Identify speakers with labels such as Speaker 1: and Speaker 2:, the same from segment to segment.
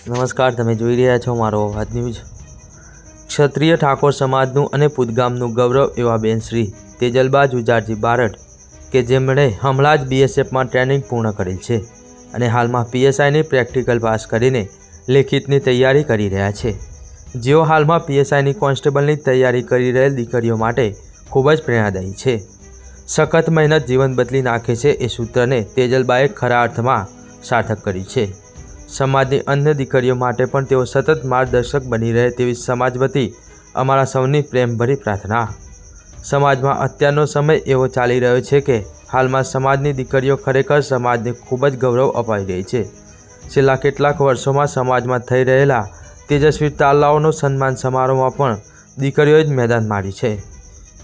Speaker 1: નમસ્કાર, તમે જોઈ રહ્યા છો મારો અવાજ ન્યૂઝ. ક્ષત્રિય ઠાકોર સમાજનું અને પુદગામનું ગૌરવ એવા બેન શ્રી તેજલબા જુજારજી બારડ, કે જેમણે હમણાં જ બીએસએફમાં ટ્રેનિંગ પૂર્ણ કરેલ છે અને હાલમાં પીએસઆઈની પ્રેક્ટિકલ પાસ કરીને લેખિતની તૈયારી કરી રહ્યા છે. જેઓ હાલમાં પીએસઆઈની કોન્સ્ટેબલની તૈયારી કરી રહેલ દીકરીઓ માટે ખૂબ જ પ્રેરણાદાયી છે. સખત મહેનત જીવન બદલી નાખે છે એ સૂત્રને તેજલબાએ ખરા અર્થમાં સાર્થક કરી છે. સમાજની અન્ય દીકરીઓ માટે પણ તેઓ સતત માર્ગદર્શક બની રહે તેવી સમાજ વતી અમારા સૌની પ્રેમભરી પ્રાર્થના. સમાજમાં અત્યારનો સમય એવો ચાલી રહ્યો છે કે હાલમાં સમાજની દીકરીઓ ખરેખર સમાજને ખૂબ જ ગૌરવ અપાઈ રહી છે. છેલ્લા કેટલાક વર્ષોમાં સમાજમાં થઈ રહેલા તેજસ્વી તાલાઓનો સન્માન સમારોહમાં પણ દીકરીઓએ જ મેદાન મારી છે.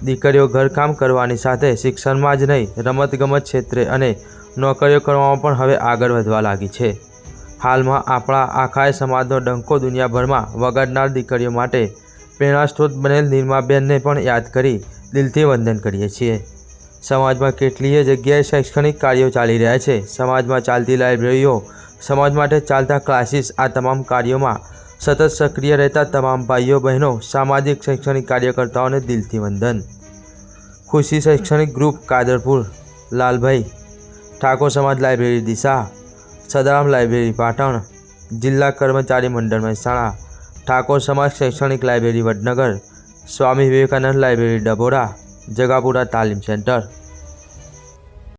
Speaker 1: દીકરીઓ ઘરકામ કરવાની સાથે શિક્ષણમાં જ નહીં, રમતગમત ક્ષેત્રે અને નોકરીઓ કરવામાં પણ હવે આગળ વધવા લાગી છે. હાલમાં આપણા આખાય સમાજનો ડંકો દુનિયાભરમાં વગાડનાર દીકરીઓ માટે પ્રેરણાસ્ત્રોત બનેલ નિર્માબેનને પણ યાદ કરી દિલથી વંદન કરીએ છીએ. સમાજમાં કેટલીય જગ્યાએ શૈક્ષણિક કાર્યો ચાલી રહ્યા છે. સમાજમાં ચાલતી લાઇબ્રેરીઓ, સમાજ માટે ચાલતા ક્લાસીસ, આ તમામ કાર્યોમાં સતત સક્રિય રહેતા તમામ ભાઈઓ, બહેનો, સામાજિક શૈક્ષણિક કાર્યકર્તાઓને દિલથી વંદન. ખુશી શૈક્ષણિક ગ્રુપ કાદરપુર, લાલભાઈ. ઠાકોર સમાજ લાઇબ્રેરી દિશા સદારામ લાઇબ્રેરી, પાટણ જિલ્લા કર્મચારી મંડળ મહેસાણા, ઠાકોર સમાજ શૈક્ષણિક લાઇબ્રેરી, વડનગર, સ્વામી વિવેકાનંદ લાઇબ્રેરી, ડભોરા, જગાપુરા તાલીમ સેન્ટર.